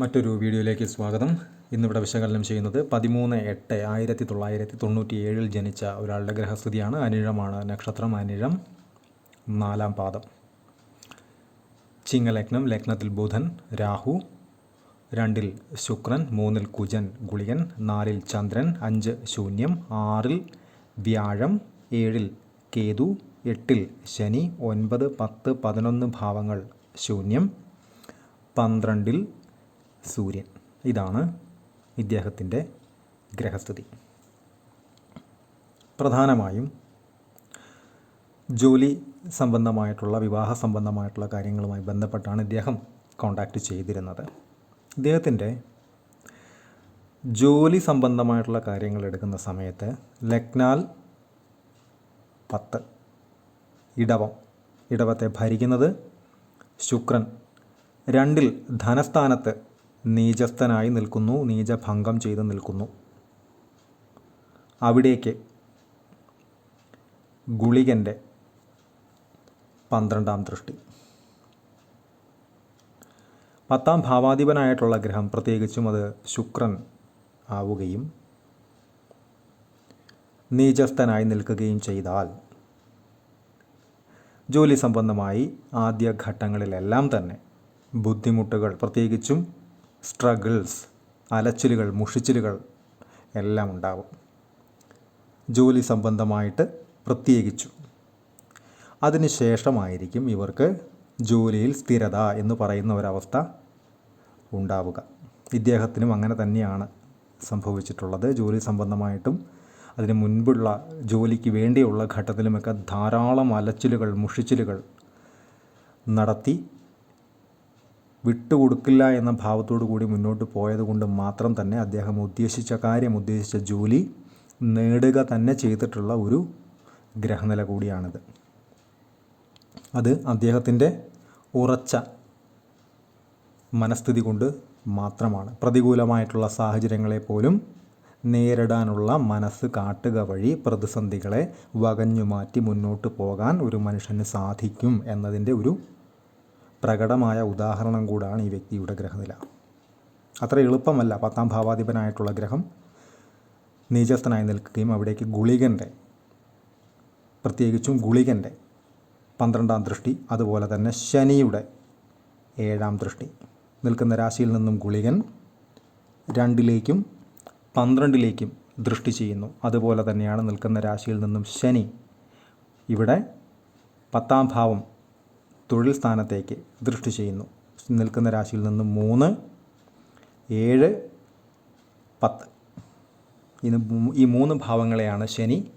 മറ്റൊരു വീഡിയോയിലേക്ക് സ്വാഗതം. ഇന്നിവിടെ വിശകലനം ചെയ്യുന്നത് പതിമൂന്ന് എട്ട് ആയിരത്തി തൊള്ളായിരത്തി തൊണ്ണൂറ്റി ഏഴിൽ ജനിച്ച ഒരാളുടെ ഗ്രഹസ്ഥിതിയാണ്. അനിഴമാണ് നക്ഷത്രം അനിഴം നാലാം പാദം. ചിങ്ങലഗ്നം ലഗ്നത്തിൽ ബുധൻ രാഹു രണ്ടിൽ ശുക്രൻ മൂന്നിൽ കുജൻ ഗുളികൻ നാലിൽ ചന്ദ്രൻ അഞ്ച് ശൂന്യം ആറിൽ വ്യാഴം ഏഴിൽ കേതു എട്ടിൽ ശനി ഒൻപത് പത്ത് പതിനൊന്ന് ഭാവങ്ങൾ ശൂന്യം പന്ത്രണ്ടിൽ സൂര്യൻ. ഇതാണ് ഇദ്ദേഹത്തിന്റെ ഗ്രഹസ്ഥിതി. പ്രധാനമായും ജോലി സംബന്ധമായിട്ടുള്ള വിവാഹ സംബന്ധമായിട്ടുള്ള കാര്യങ്ങളുമായി ബന്ധപ്പെട്ടാണ് ഇദ്ദേഹം കോണ്ടാക്റ്റ് ചെയ്തിരുന്നത്. ഇദ്ദേഹത്തിന്റെ ജോലി സംബന്ധമായിട്ടുള്ള കാര്യങ്ങൾ എടുക്കുന്ന സമയത്ത് ലക്നാൽ പത്ത് ഇടവം. ഇടവത്തെ ഭരിക്കുന്നത് ശുക്രൻ. രണ്ടിൽ ധനസ്ഥാനത്ത് നീചസ്ഥനായി നിൽക്കുന്നു നീചഭംഗം ചെയ്ത് നിൽക്കുന്നു. അവിടേക്ക് ഗുളികന്റെ പന്ത്രണ്ടാം ദൃഷ്ടി. പത്താം ഭാവാധിപനായിട്ടുള്ള ഗ്രഹം പ്രത്യേകിച്ചും അത് ശുക്രൻ ആവുകയും നീചസ്ഥനായി നിൽക്കുകയും ചെയ്താൽ ജോലി സംബന്ധമായി ആദ്യ ഘട്ടങ്ങളിലെല്ലാം തന്നെ ബുദ്ധിമുട്ടുകൾ പ്രത്യേകിച്ചും സ്ട്രഗിൾസ് അലച്ചിലുകൾ മുഷിച്ചിലുകൾ എല്ലാം ഉണ്ടാവും. ജോലി സംബന്ധമായിട്ട് പ്രത്യേകിച്ചു. അതിനുശേഷമായിരിക്കും ഇവർക്ക് ജോലിയിൽ സ്ഥിരത എന്ന് പറയുന്ന ഒരവസ്ഥ ഉണ്ടാവുക. ഇദ്ദേഹത്തിനും അങ്ങനെ തന്നെയാണ് സംഭവിച്ചിട്ടുള്ളത്. ജോലി സംബന്ധമായിട്ടും അതിന് മുൻപുള്ള ജോലിക്ക് വേണ്ടിയുള്ള ഘട്ടത്തിലുമൊക്കെ ധാരാളം അലച്ചിലുകൾ മുഷിച്ചിലുകൾ നടത്തി വിട്ടുകൊടുക്കില്ല എന്ന ഭാവത്തോടു കൂടി മുന്നോട്ട് പോയതുകൊണ്ട് മാത്രം തന്നെ അദ്ദേഹം ഉദ്ദേശിച്ച കാര്യം ഉദ്ദേശിച്ച ജോലി നേടുക തന്നെ ചെയ്തിട്ടുള്ള ഒരു ഗ്രഹനില കൂടിയാണിത്. അത് അദ്ദേഹത്തിന്റെ ഉറച്ച മനസ്ഥിതി കൊണ്ട് മാത്രമാണ്. പ്രതികൂലമായിട്ടുള്ള സാഹചര്യങ്ങളെ പോലും നേരിടാനുള്ള മനസ്സ് കാട്ടുക വഴി പ്രതിസന്ധികളെ വകഞ്ഞുമാറ്റി മുന്നോട്ട് പോകാൻ ഒരു മനുഷ്യന് സാധിക്കും എന്നതിന്റെ ഒരു പ്രകടമായ ഉദാഹരണം കൂടാണ് ഈ വ്യക്തിയുടെ ഗ്രഹനില. അത്ര എളുപ്പമല്ല പത്താം ഭാവാധിപനായിട്ടുള്ള ഗ്രഹം നീചസ്ഥനായി നിൽക്കുകയും അവിടേക്ക് ഗുളികന്റെ പ്രത്യേകിച്ചും ഗുളികന്റെ പന്ത്രണ്ടാം ദൃഷ്ടി അതുപോലെ തന്നെ ശനിയുടെ ഏഴാം ദൃഷ്ടി. നിൽക്കുന്ന രാശിയിൽ നിന്നും ഗുളികൻ രണ്ടിലേക്കും പന്ത്രണ്ടിലേക്കും ദൃഷ്ടി ചെയ്യുന്നു. അതുപോലെ തന്നെയാണ് നിൽക്കുന്ന രാശിയിൽ നിന്നും ശനി. ഇവിടെ പത്താം ഭാവം തൊഴിൽ സ്ഥാനത്തേക്ക് ദൃഷ്ടി ചെയ്യുന്നു. നിൽക്കുന്ന രാശിയിൽ നിന്ന് മൂന്ന് ഏഴ് പത്ത്. ഇന്ന് ഈ മൂന്ന് ഭാവങ്ങളെയാണ് ശനി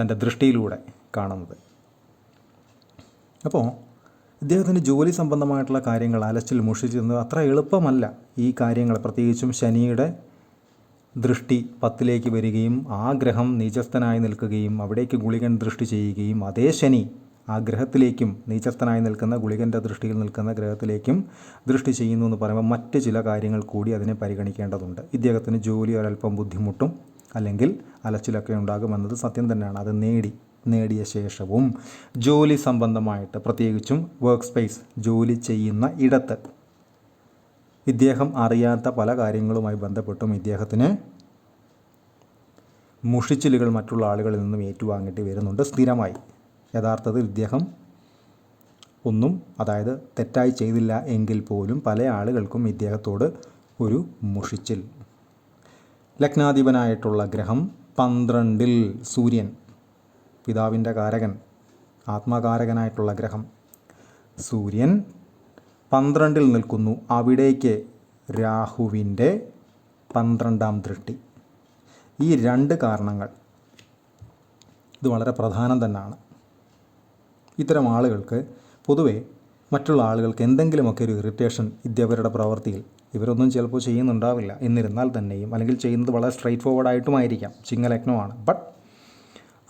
തന്റെ ദൃഷ്ടിയിലൂടെ കാണുന്നത്. അപ്പോൾ ഇദ്ദേഹത്തിന് ജോലി സംബന്ധമായിട്ടുള്ള കാര്യങ്ങൾ അലച്ചിൽ മുഷിച്ചിരുന്നത് അത്ര എളുപ്പമല്ല. ഈ കാര്യങ്ങൾ പ്രത്യേകിച്ചും ശനിയുടെ ദൃഷ്ടി പത്തിലേക്ക് വരികയും ആ ഗ്രഹം നീചസ്ഥനായി നിൽക്കുകയും അവിടേക്ക് ഗുളികൻ ദൃഷ്ടി ചെയ്യുകയും അതേ ശനി ആ ഗ്രഹത്തിലേക്കും നീചസ്ഥനായി നിൽക്കുന്ന ഗുളികന്റെ ദൃഷ്ടിയിൽ നിൽക്കുന്ന ഗ്രഹത്തിലേക്കും ദൃഷ്ടി ചെയ്യുന്നു എന്ന് പറയുമ്പോൾ മറ്റ് ചില കാര്യങ്ങൾ കൂടി അതിനെ പരിഗണിക്കേണ്ടതുണ്ട്. ഇദ്ദേഹത്തിന് ജോലി ഒരല്പം ബുദ്ധിമുട്ടും അല്ലെങ്കിൽ അലച്ചിലൊക്കെ ഉണ്ടാകുമെന്നത് സത്യം തന്നെയാണ്. അത് നേടി നേടിയ ശേഷവും ജോലി സംബന്ധമായിട്ട് പ്രത്യേകിച്ചും വർക്ക് സ്പേസ് ജോലി ചെയ്യുന്ന ഇടത്ത് ഇദ്ദേഹം അറിയാത്ത പല കാര്യങ്ങളുമായി ബന്ധപ്പെട്ടും ഇദ്ദേഹത്തിന് മുഷിച്ചിലുകൾ മറ്റുള്ള ആളുകളിൽ നിന്നും ഏറ്റുവാങ്ങിയിട്ട് വരുന്നുണ്ട്. സ്ഥിരമായി യഥാർത്ഥത്തിൽ ഇദ്ദേഹം ഒന്നും അതായത് തെറ്റായി ചെയ്തില്ല എങ്കിൽ പോലും പല ആളുകൾക്കും ഇദ്ദേഹത്തോട് ഒരു മുഷിച്ചിൽ. ലഗ്നാധിപനായിട്ടുള്ള ഗ്രഹം പന്ത്രണ്ടിൽ സൂര്യൻ പിതാവിന്റെ കാരകൻ ആത്മകാരകനായിട്ടുള്ള ഗ്രഹം സൂര്യൻ പന്ത്രണ്ടിൽ നിൽക്കുന്നു. അവിടേക്ക് രാഹുവിന്റെ പന്ത്രണ്ടാം ദൃഷ്ടി. ഈ രണ്ട് കാരണങ്ങൾ ഇത് വളരെ പ്രധാനം തന്നെയാണ് ഇത്തരം ആളുകൾക്ക് പൊതുവെ മറ്റുള്ള ആളുകൾക്ക് എന്തെങ്കിലുമൊക്കെ ഒരു ഇറിറ്റേഷൻ ഇതേവരുടെ പ്രവൃത്തിയിൽ ഇവരൊന്നും ചിലപ്പോൾ ചെയ്യുന്നുണ്ടാവില്ല. എന്നിരുന്നാൽ തന്നെയും അല്ലെങ്കിൽ ചെയ്യുന്നത് വളരെ സ്ട്രൈറ്റ് ഫോർവേഡായിട്ടുമായിരിക്കാം ചിങ്ങലഗ്നമാണ്. ബട്ട്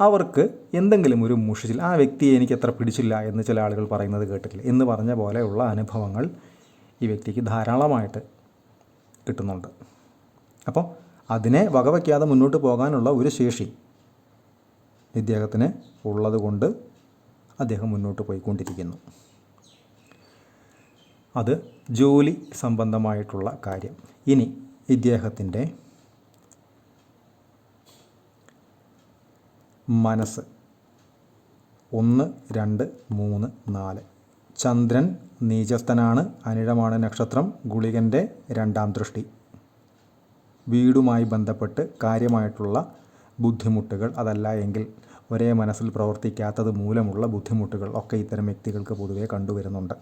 അവർക്ക് എന്തെങ്കിലും ഒരു മുഷിച്ചിൽ ആ വ്യക്തിയെ എനിക്ക് എത്ര പിടിച്ചില്ല എന്ന് ചില ആളുകൾ പറയുന്നത് കേട്ടിട്ടില്ല. എന്ന് പറഞ്ഞ പോലെയുള്ള അനുഭവങ്ങൾ ഈ വ്യക്തിക്ക് ധാരാളമായിട്ട് കിട്ടുന്നുണ്ട്. അപ്പോൾ അതിനെ വകവയ്ക്കാതെ മുന്നോട്ട് പോകാനുള്ള ഒരു ശേഷി ഇദ്ദേഹത്തിന് ഉള്ളതുകൊണ്ട് അദ്ദേഹം മുന്നോട്ട് പോയിക്കൊണ്ടിരിക്കുന്നു. അത് ജോലി സംബന്ധമായിട്ടുള്ള കാര്യം. ഇനി ഇദ്ദേഹത്തിന്റെ മനസ്സ്. ഒന്ന് രണ്ട് മൂന്ന് നാല്. ചന്ദ്രൻ നീചസ്ഥനാണ്. അനിഴമാണ് നക്ഷത്രം. ഗുളികന്റെ രണ്ടാം ദൃഷ്ടി. വീടുമായി ബന്ധപ്പെട്ട് കാര്യമായിട്ടുള്ള ബുദ്ധിമുട്ടുകൾ. അതല്ല എങ്കിൽ ഒരേ മനസ്സിൽ പ്രവർത്തിക്കാത്തത് മൂലമുള്ള ബുദ്ധിമുട്ടുകൾ ഒക്കെ ഇത്തരം വ്യക്തികൾക്ക് പൊതുവേ കണ്ടുവരുന്നുണ്ട്.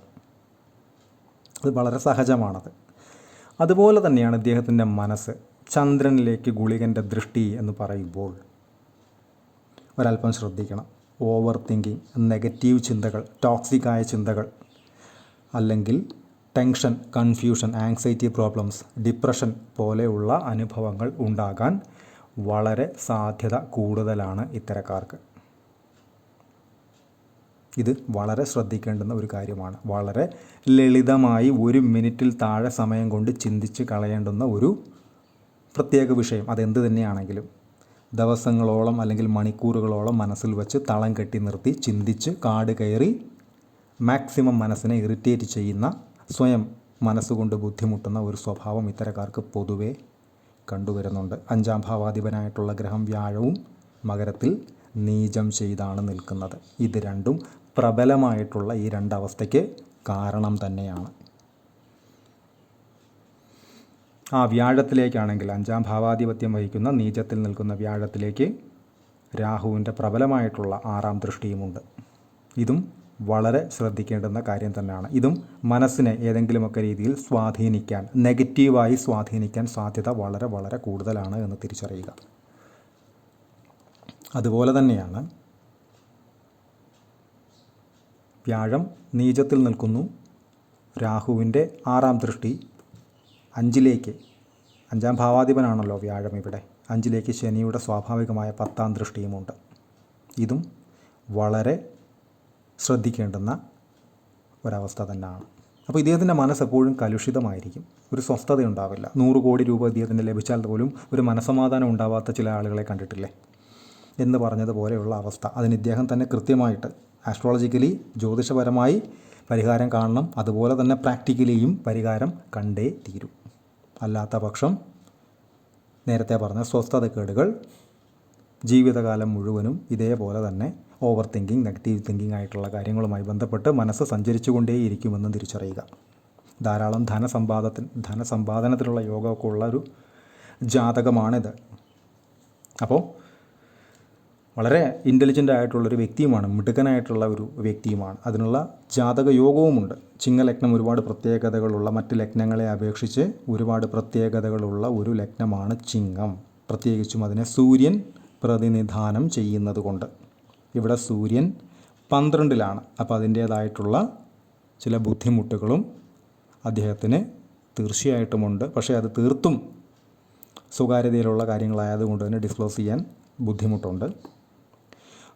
അത് വളരെ സഹജമാണത്. അതുപോലെ തന്നെയാണ് ഇദ്ദേഹത്തിന്റെ മനസ്സ് ചന്ദ്രനിലേക്ക് ഗുളികന്റെ ദൃഷ്ടി എന്ന് പറയുമ്പോൾ ഒരല്പം ശ്രദ്ധിക്കണം. ഓവർ തിങ്കിങ് നെഗറ്റീവ് ചിന്തകൾ ടോക്സിക്കായ ചിന്തകൾ അല്ലെങ്കിൽ tension confusion anxiety problems depression പോലെയുള്ള അനുഭവങ്ങൾ ഉണ്ടാകാൻ വളരെ സാധ്യത കൂടുതലാണ് ഇത്തരക്കാർക്ക്. ഇത് വളരെ ശ്രദ്ധിക്കേണ്ടുന്ന ഒരു കാര്യമാണ്. വളരെ ലളിതമായി ഒരു മിനിറ്റിൽ താഴെ സമയം കൊണ്ട് ചിന്തിച്ച് കളയേണ്ടുന്ന ഒരു പ്രത്യേക വിഷയം. അതെന്ത് തന്നെയാണെങ്കിലും ദിവസങ്ങളോളം അല്ലെങ്കിൽ മണിക്കൂറുകളോളം മനസ്സിൽ വെച്ച് തളം കെട്ടി നിർത്തി ചിന്തിച്ച് കാട് കയറി മാക്സിമം മനസ്സിനെ ഇറിറ്റേറ്റ് ചെയ്യുന്ന സ്വയം മനസ്സുകൊണ്ട് ബുദ്ധിമുട്ടുന്ന ഒരു സ്വഭാവം ഇത്തരക്കാർക്ക് പൊതുവേ കണ്ടുവരുന്നുണ്ട്. അഞ്ചാം ഭാവാധിപനായിട്ടുള്ള ഗ്രഹം വ്യാഴവും മകരത്തിൽ നീചം ചെയ്താണ് നിൽക്കുന്നത്. ഇത് രണ്ടും പ്രബലമായിട്ടുള്ള ഈ രണ്ടവസ്ഥയ്ക്ക് കാരണം തന്നെയാണ്. ആ വ്യാഴത്തിലേക്കാണെങ്കിൽ അഞ്ചാം ഭാവാധിപത്യം വഹിക്കുന്ന നീചത്തിൽ നിൽക്കുന്ന വ്യാഴത്തിലേക്ക് രാഹുവിന്റെ പ്രബലമായിട്ടുള്ള ആറാം ദൃഷ്ടിയുമുണ്ട്. ഇതും വളരെ ശ്രദ്ധിക്കേണ്ടുന്ന കാര്യം തന്നെയാണ്. ഇതും മനസ്സിനെ ഏതെങ്കിലുമൊക്കെ രീതിയിൽ സ്വാധീനിക്കാൻ നെഗറ്റീവായി സ്വാധീനിക്കാൻ സാധ്യത വളരെ വളരെ കൂടുതലാണ് എന്ന് തിരിച്ചറിയുക. അതുപോലെ തന്നെയാണ് വ്യാഴം നീചത്തിൽ നിൽക്കുന്നു. രാഹുവിന്റെ ആറാം ദൃഷ്ടി അഞ്ചിലേക്ക് അഞ്ചാം ഭാവാധിപനാണല്ലോ വ്യാഴം ഇവിടെ. അഞ്ചിലേക്ക് ശനിയുടെ സ്വാഭാവികമായ പത്താം ദൃഷ്ടിയുമുണ്ട്. ഇതും വളരെ ശ്രദ്ധിക്കേണ്ടുന്ന ഒരവസ്ഥ തന്നെയാണ്. അപ്പോൾ ഇദ്ദേഹത്തിന്റെ മനസ്സ് എപ്പോഴും കലുഷിതമായിരിക്കും. ഒരു സ്വസ്ഥത ഉണ്ടാവില്ല നൂറ് കോടി രൂപ ഇദ്ദേഹത്തിന് ലഭിച്ചാൽ പോലും ഒരു മനസമാധാനം ഉണ്ടാവാത്ത ചില ആളുകളെ കണ്ടിട്ടില്ലേ? എന്ന് പറഞ്ഞതുപോലെയുള്ള അവസ്ഥ. അതിന് ഇദ്ദേഹം തന്നെ കൃത്യമായിട്ട് ആസ്ട്രോളജിക്കലി ജ്യോതിഷപരമായി പരിഹാരം കാണണം. അതുപോലെ തന്നെ പ്രാക്ടിക്കലിയും പരിഹാരം കണ്ടേ തീരൂ. അല്ലാത്ത പക്ഷം നേരത്തെ പറഞ്ഞ സ്വസ്ഥതക്കേടുകൾ ജീവിതകാലം മുഴുവനും ഇതേപോലെ തന്നെ ഓവർ തിങ്കിങ് നെഗറ്റീവ് തിങ്കിങ് ആയിട്ടുള്ള കാര്യങ്ങളുമായി ബന്ധപ്പെട്ട് മനസ്സ് സഞ്ചരിച്ചുകൊണ്ടേയിരിക്കുമെന്ന് തിരിച്ചറിയുക. ധാരാളം ധനസമ്പാദത്തിന് ധനസമ്പാദനത്തിനുള്ള യോഗമൊക്കെ ഉള്ള ഒരു ജാതകമാണിത്. അപ്പോൾ വളരെ ഇന്റലിജന്റ് ആയിട്ടുള്ളൊരു വ്യക്തിയുമാണ് മിടുക്കനായിട്ടുള്ള ഒരു വ്യക്തിയുമാണ്. അതിനുള്ള ജാതക യോഗവുമുണ്ട്. ചിങ്ങലഗ്നം ഒരുപാട് പ്രത്യേകതകളുള്ള മറ്റ് ലഗ്നങ്ങളെ അപേക്ഷിച്ച് ഒരുപാട് പ്രത്യേകതകളുള്ള ഒരു ലഗ്നമാണ് ചിങ്ങം. പ്രത്യേകിച്ചും അതിനെ സൂര്യൻ പ്രതിനിധാനം ചെയ്യുന്നത് കൊണ്ട് ഇവിടെ സൂര്യൻ പന്ത്രണ്ടിലാണ്. അപ്പോൾ അതിന്റേതായിട്ടുള്ള ചില ബുദ്ധിമുട്ടുകളും അദ്ദേഹത്തിന് തീർച്ചയായിട്ടുമുണ്ട്. പക്ഷേ അത് തീർത്തും സ്വകാര്യതയിലുള്ള കാര്യങ്ങളായതുകൊണ്ട് തന്നെ ഡിസ്ക്ലോസ് ചെയ്യാൻ ബുദ്ധിമുട്ടുണ്ട്.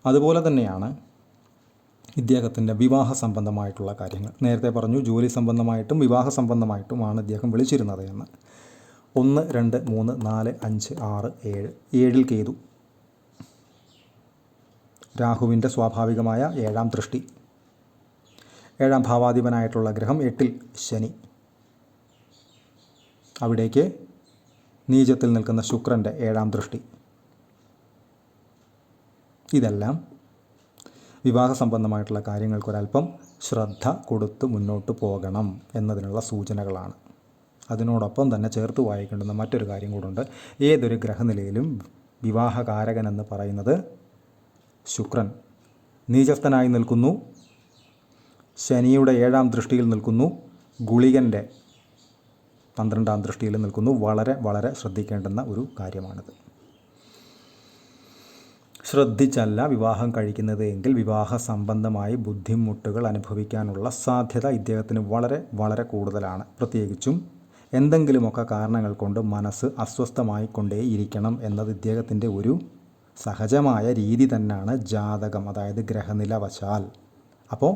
അതുപോലെ തന്നെയാണ് ഇദ്ദേഹത്തിന്റെ വിവാഹ സംബന്ധമായിട്ടുള്ള കാര്യങ്ങൾ. നേരത്തെ പറഞ്ഞു ജോലി സംബന്ധമായിട്ടും വിവാഹ സംബന്ധമായിട്ടുമാണ് ഇദ്ദേഹം വിളിച്ചിരുന്നത് എന്ന്. ഒന്ന് രണ്ട് മൂന്ന് നാല് അഞ്ച് ആറ് ഏഴ് ഏഴിൽ കേതു. രാഹുവിന്റെ സ്വാഭാവികമായ ഏഴാം ദൃഷ്ടി. ഏഴാം ഭാവാധിപനായിട്ടുള്ള ഗ്രഹം എട്ടിൽ ശനി. അവിടേക്ക് നീചത്തിൽ നിൽക്കുന്ന ശുക്രന്റെ ഏഴാം ദൃഷ്ടി. ഇതെല്ലാം വിവാഹ സംബന്ധമായിട്ടുള്ള കാര്യങ്ങൾക്കൊരല്പം ശ്രദ്ധ കൊടുത്ത് മുന്നോട്ട് പോകണം എന്നതിനുള്ള സൂചനകളാണ്. അതിനോടൊപ്പം തന്നെ ചേർത്ത് വായിക്കേണ്ടുന്ന മറ്റൊരു കാര്യം കൂടുണ്ട് ഏതൊരു ഗ്രഹനിലയിലും വിവാഹകാരകൻ എന്ന് പറയുന്നത് ശുക്രൻ. നീചസ്ഥനായി നിൽക്കുന്നു. ശനിയുടെ ഏഴാം ദൃഷ്ടിയിൽ നിൽക്കുന്നു. ഗുളികന്റെ പന്ത്രണ്ടാം ദൃഷ്ടിയിൽ നിൽക്കുന്നു. വളരെ വളരെ ശ്രദ്ധിക്കേണ്ടുന്ന ഒരു കാര്യമാണിത്. ശ്രദ്ധിച്ചല്ല വിവാഹം കഴിക്കുന്നത് എങ്കിൽ വിവാഹ സംബന്ധമായി ബുദ്ധിമുട്ടുകൾ അനുഭവിക്കാനുള്ള സാധ്യത ഇദ്ദേഹത്തിന് വളരെ വളരെ കൂടുതലാണ്. പ്രത്യേകിച്ചും എന്തെങ്കിലുമൊക്കെ കാരണങ്ങൾ കൊണ്ട് മനസ്സ് അസ്വസ്ഥമായിക്കൊണ്ടേയിരിക്കണം എന്നത് ഇദ്ദേഹത്തിന്റെ ഒരു സഹജമായ രീതി തന്നെയാണ് ജാതകം അതായത് ഗ്രഹനില വശാൽ. അപ്പോൾ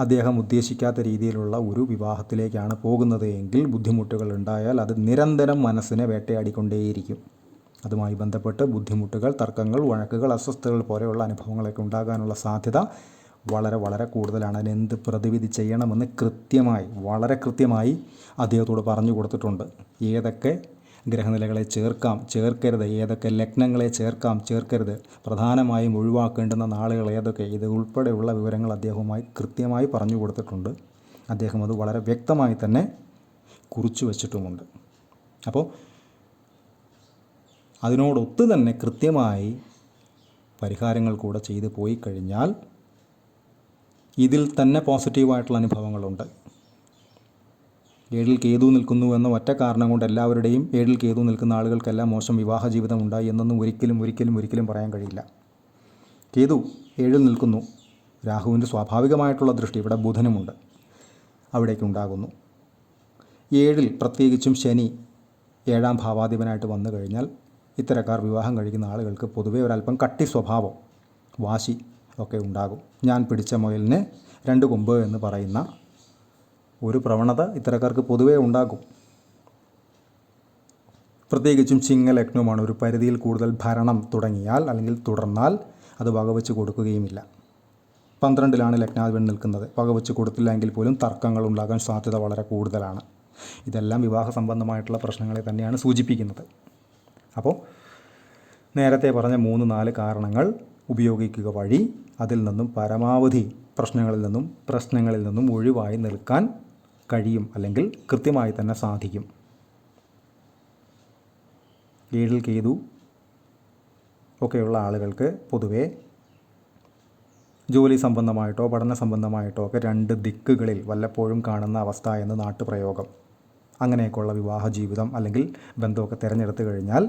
അദ്ദേഹം ഉദ്ദേശിക്കാത്ത രീതിയിലുള്ള ഒരു വിവാഹത്തിലേക്കാണ് പോകുന്നത് എങ്കിൽ ബുദ്ധിമുട്ടുകൾ ഉണ്ടായാൽ അത് നിരന്തരം മനസ്സിനെ വേട്ടയാടിക്കൊണ്ടേയിരിക്കും. അതുമായി ബന്ധപ്പെട്ട് ബുദ്ധിമുട്ടുകൾ തർക്കങ്ങൾ വഴക്കുകൾ അസ്വസ്ഥതകൾ പോലെയുള്ള അനുഭവങ്ങളൊക്കെ ഉണ്ടാകാനുള്ള സാധ്യത വളരെ വളരെ കൂടുതലാണ്. അതിന് എന്ത് പ്രതിവിധി ചെയ്യണമെന്ന് കൃത്യമായി വളരെ കൃത്യമായി അദ്ദേഹത്തോട് പറഞ്ഞു കൊടുത്തിട്ടുണ്ട്. ഏതൊക്കെ ഗ്രഹനിലകളെ ചേർക്കാം ചേർക്കരുത്. ഏതൊക്കെ ലഗ്നങ്ങളെ ചേർക്കാം ചേർക്കരുത്. പ്രധാനമായും ഒഴിവാക്കേണ്ടുന്ന നാളുകൾ ഏതൊക്കെ? ഇത് ഉൾപ്പെടെയുള്ള വിവരങ്ങൾ അദ്ദേഹവുമായി കൃത്യമായി പറഞ്ഞു കൊടുത്തിട്ടുണ്ട്. അദ്ദേഹം അത് വളരെ വ്യക്തമായി തന്നെ കുറിച്ചു വച്ചിട്ടുമുണ്ട്. അപ്പോൾ അതിനോടൊത്ത് തന്നെ കൃത്യമായി പരിഹാരങ്ങൾ കൂടെ ചെയ്തു പോയി കഴിഞ്ഞാൽ ഇതിൽ തന്നെ പോസിറ്റീവായിട്ടുള്ള അനുഭവങ്ങളുണ്ട്. ഏഴിൽ കേതു നിൽക്കുന്നു എന്ന ഒറ്റ കാരണം കൊണ്ട് എല്ലാവരുടെയും ഏഴിൽ കേതു നിൽക്കുന്ന ആളുകൾക്കെല്ലാം മോശം വിവാഹ ജീവിതം ഉണ്ടായി എന്നൊന്നും ഒരിക്കലും ഒരിക്കലും ഒരിക്കലും പറയാൻ കഴിയില്ല. കേതു ഏഴിൽ നിൽക്കുന്നു. രാഹുവിന്റെ സ്വാഭാവികമായിട്ടുള്ള ദൃഷ്ടി ഇവിടെ ബുധനുമുണ്ട്. അവിടേക്ക് ഉണ്ടാകുന്നു. ഏഴിൽ പ്രത്യേകിച്ചും ശനി ഏഴാം ഭാവാധിപനായിട്ട് വന്നു കഴിഞ്ഞാൽ ഇത്തരക്കാർ വിവാഹം കഴിക്കുന്ന ആളുകൾക്ക് പൊതുവേ ഒരല്പം കട്ടി സ്വഭാവം വാശി ഒക്കെ ഉണ്ടാകും. ഞാൻ പിടിച്ച മുയലിന് രണ്ട് കൊമ്പ് എന്ന് പറയുന്ന ഒരു പ്രവണത ഇത്തരക്കാർക്ക് പൊതുവേ ഉണ്ടാകും. പ്രത്യേകിച്ചും ചിങ്ങലഗ്നവുമാണ് ഒരു പരിധിയിൽ കൂടുതൽ ഭരണം തുടങ്ങിയാൽ അല്ലെങ്കിൽ തുടർന്നാൽ അത് വകവെച്ച് കൊടുക്കുകയുമില്ല. പന്ത്രണ്ടിലാണ് ലഗ്നാധിപൻ നിൽക്കുന്നത്. വകവെച്ച് കൊടുത്തില്ല എങ്കിൽ പോലും തർക്കങ്ങൾ ഉണ്ടാകാൻ സാധ്യത വളരെ കൂടുതലാണ്. ഇതെല്ലാം വിവാഹ സംബന്ധമായിട്ടുള്ള പ്രശ്നങ്ങളെ തന്നെയാണ് സൂചിപ്പിക്കുന്നത്. അപ്പോൾ നേരത്തെ പറഞ്ഞ മൂന്ന് നാല് കാരണങ്ങൾ ഉപയോഗിക്കുക വഴി അതിൽ നിന്നും പരമാവധി പ്രശ്നങ്ങളിൽ നിന്നും പ്രശ്നങ്ങളിൽ നിന്നും ഒഴിവായി നിൽക്കാൻ കഴിയും അല്ലെങ്കിൽ കൃത്യമായി തന്നെ സാധിക്കും. ഏഴിൽ കേതു ഒക്കെയുള്ള ആളുകൾക്ക് പൊതുവേ ജോലി സംബന്ധമായിട്ടോ പഠന സംബന്ധമായിട്ടോ ഒക്കെ രണ്ട് ദിക്കുകളിൽ വല്ലപ്പോഴും കാണുന്ന അവസ്ഥ എന്ന് നാട്ടുപ്രയോഗം. അങ്ങനെയൊക്കെയുള്ള വിവാഹ ജീവിതം അല്ലെങ്കിൽ ബന്ധമൊക്കെ തിരഞ്ഞെടുത്തു കഴിഞ്ഞാൽ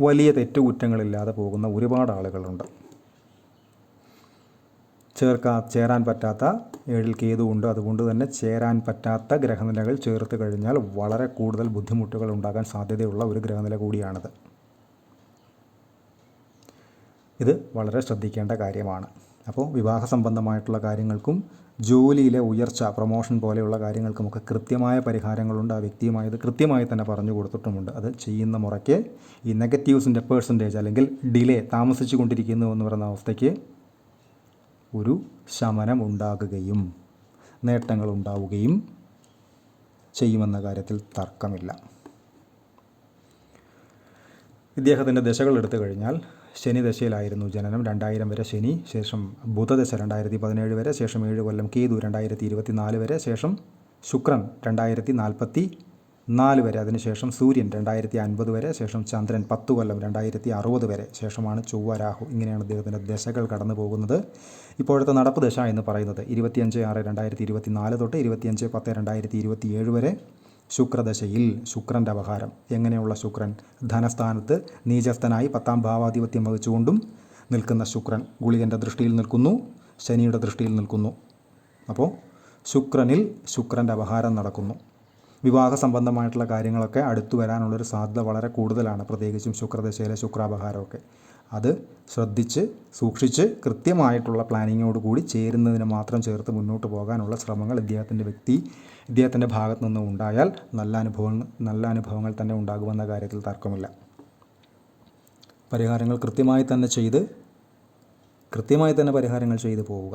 വലിയ തെറ്റുകുറ്റങ്ങളില്ലാതെ പോകുന്ന ഒരുപാട് ആളുകളുണ്ട്. ചേർക്കാ ചേരാൻ പറ്റാത്ത ഏഴിൽ കേതുവുണ്ട് അതുകൊണ്ട് തന്നെ ചേരാൻ പറ്റാത്ത ഗ്രഹനിലകൾ ചേർത്ത് കഴിഞ്ഞാൽ വളരെ കൂടുതൽ ബുദ്ധിമുട്ടുകൾ ഉണ്ടാകാൻ സാധ്യതയുള്ള ഒരു ഗ്രഹനില കൂടിയാണിത്. ഇത് വളരെ ശ്രദ്ധിക്കേണ്ട കാര്യമാണ്. അപ്പോൾ വിവാഹ സംബന്ധമായിട്ടുള്ള കാര്യങ്ങൾക്കും ജോലിയിലെ ഉയർച്ച പ്രൊമോഷൻ പോലെയുള്ള കാര്യങ്ങൾക്കുമൊക്കെ കൃത്യമായ പരിഹാരങ്ങളുണ്ട്. ആ വ്യക്തിയുമായത് കൃത്യമായി തന്നെ പറഞ്ഞു കൊടുത്തിട്ടുമുണ്ട്. അത് ചെയ്യുന്ന മുറയ്ക്ക് ഈ നെഗറ്റീവ്സിന്റെ പേഴ്സന്റേജ് അല്ലെങ്കിൽ ഡിലേ താമസിച്ചു കൊണ്ടിരിക്കുന്നു എന്ന് പറയുന്ന അവസ്ഥയ്ക്ക് ഒരു ശമനം ഉണ്ടാകുകയും നേട്ടങ്ങൾ ഉണ്ടാവുകയും ചെയ്യുമെന്ന കാര്യത്തിൽ തർക്കമില്ല. ഇദ്ദേഹത്തിന്റെ ദശകൾ എടുത്തു കഴിഞ്ഞാൽ ശനി ദശയിലായിരുന്നു ജനനം. രണ്ടായിരം വരെ ശനി ശേഷം ബുധദശ രണ്ടായിരത്തി പതിനേഴ് വരെ ശേഷം ഏഴ് കൊല്ലം കേതു രണ്ടായിരത്തി ഇരുപത്തി നാല് വരെ ശേഷം ശുക്രൻ രണ്ടായിരത്തി നാൽപ്പത്തി നാല് വരെ അതിനുശേഷം സൂര്യൻ രണ്ടായിരത്തി അൻപത് വരെ ശേഷം ചന്ദ്രൻ പത്ത് കൊല്ലം രണ്ടായിരത്തി അറുപത് വരെ ശേഷമാണ് ചൊവ്വ രാഹു ഇങ്ങനെയാണ് അദ്ദേഹത്തിന്റെ ദശകൾ കടന്നു പോകുന്നത്. ഇപ്പോഴത്തെ നടപ്പ് ദശ എന്ന് പറയുന്നത് ഇരുപത്തിയഞ്ച് ആറ് രണ്ടായിരത്തി ഇരുപത്തി നാല് തൊട്ട് ഇരുപത്തിയഞ്ച് പത്ത് രണ്ടായിരത്തി ഇരുപത്തി ഏഴ് വരെ ശുക്രദശയിൽ ശുക്രന്റെ അപഹാരം എങ്ങനെയുള്ള ശുക്രൻ? ധനസ്ഥാനത്ത് നീചസ്ഥനായി പത്താം ഭാവാധിപത്യം വഹിച്ചുകൊണ്ടും നിൽക്കുന്ന ശുക്രൻ ഗുളികന്റെ ദൃഷ്ടിയിൽ നിൽക്കുന്നു ശനിയുടെ ദൃഷ്ടിയിൽ നിൽക്കുന്നു. അപ്പോൾ ശുക്രനിൽ ശുക്രന്റെ അപഹാരം നടക്കുന്നു. വിവാഹ സംബന്ധമായിട്ടുള്ള കാര്യങ്ങളൊക്കെ അടുത്തു വരാനുള്ളൊരു സാധ്യത വളരെ കൂടുതലാണ്. പ്രത്യേകിച്ചും ശുക്രദശയിലെ ശുക്രാപഹാരമൊക്കെ. അത് ശ്രദ്ധിച്ച് സൂക്ഷിച്ച് കൃത്യമായിട്ടുള്ള പ്ലാനിങ്ങോട് കൂടി ചേരുന്നതിന് മാത്രം ചേർത്ത് മുന്നോട്ട് പോകാനുള്ള ശ്രമങ്ങൾ ഇദ്ദേഹത്തിന്റെ വ്യക്തി ഇദ്ദേഹത്തിന്റെ ഭാഗത്തു നിന്നും ഉണ്ടായാൽ നല്ല അനുഭവങ്ങൾ നല്ല അനുഭവങ്ങൾ തന്നെ ഉണ്ടാകുമെന്ന കാര്യത്തിൽ തർക്കമില്ല. പരിഹാരങ്ങൾ കൃത്യമായി തന്നെ ചെയ്ത് കൃത്യമായി തന്നെ പരിഹാരങ്ങൾ ചെയ്തു പോവുക.